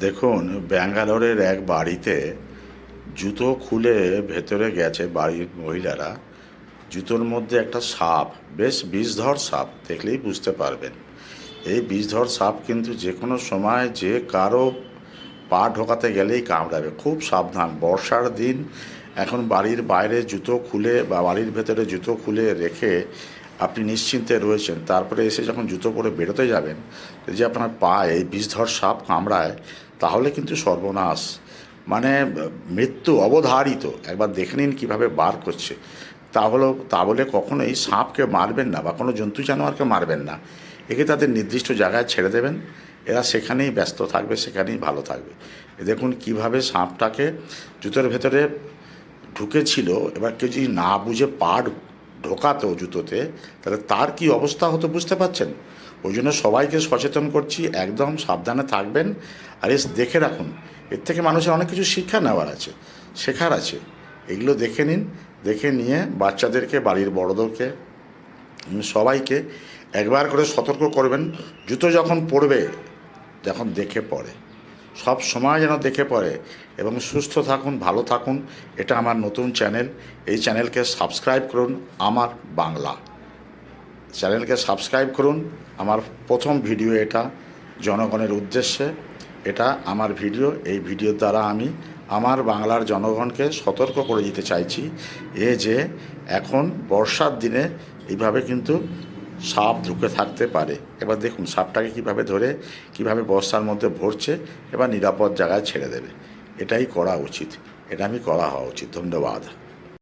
দেখুন, ব্যাঙ্গালোরের এক বাড়িতে জুতো খুলে ভেতরে গেছে বাড়ির মহিলারা। জুতোর মধ্যে একটা সাপ, বেশ বিষধর সাপ, দেখলেই বুঝতে পারবেন। এই বিষধর সাপ কিন্তু যে কোনো সময় যে কারও পা ঢোকাতে গেলেই কামড়াবে। খুব সাবধান, বর্ষার দিন এখন বাড়ির বাইরে জুতো খুলে বা বাড়ির ভেতরে জুতো খুলে রেখে আপনি নিশ্চিন্তে রয়েছেন। তারপরে এসে যখন জুতো পরে বেরোতে যাবেন, যদি আপনার পায়ে এই বিষধর সাপ কামড়ায়, তাহলে কিন্তু সর্বনাশ। মানে মৃত্যু অবধারিত। একবার দেখে নিন কীভাবে বার করছে। তা হলো, তা বলে কখনোই সাপকে মারবেন না বা কোনো জন্তু জানোয়ারকে মারবেন না। একে তাদের নির্দিষ্ট জায়গায় ছেড়ে দেবেন। এরা সেখানেই ব্যস্ত থাকবে, সেখানেই ভালো থাকবে। দেখুন কীভাবে সাপটাকে জুতোর ভেতরে ঢুকেছিল। এবার কেউ যদি না বুঝে পা ঢোকাতো জুতোতে, তাহলে তার কি অবস্থা হতো বুঝতে পারছেন? ওই জন্য সবাইকে সচেতন করছি, একদম সাবধানে থাকবেন। আর এস, দেখে রাখুন, এর থেকে মানুষের অনেক কিছু শিক্ষা নেওয়ার আছে, শেখার আছে। এগুলো দেখে নিন, দেখে নিয়ে বাচ্চাদেরকে, বাড়ির বড়দেরকে সবাইকে একবার করে সতর্ক করবেন। জুতো যখন পরবে যখন দেখে পড়ে সব সময় যেন দেখে পড়ে এবং সুস্থ থাকুন, ভালো থাকুন। এটা আমার নতুন চ্যানেল। এই চ্যানেলকে সাবস্ক্রাইব করুন আমার বাংলা। চ্যানেলকে সাবস্ক্রাইব করুন। আমার প্রথম ভিডিও এটা, জনগণের উদ্দেশ্যে। এটা আমার ভিডিও। এই ভিডিওর দ্বারা আমি আমার বাংলার জনগণকে সতর্ক করে দিতে চাইছি। এ যে এখন বর্ষার দিনে এইভাবে কিন্তু সাপ ঢুকে থাকতে পারে। এবার দেখুন, সাপটাকে কীভাবে ধরে, কীভাবে বর্ষার মধ্যে ভরছে, এবার নিরাপদ জায়গায় ছেড়ে দেবে। এটাই করা উচিত। এটা আমি করা হওয়া উচিত। ধন্যবাদ।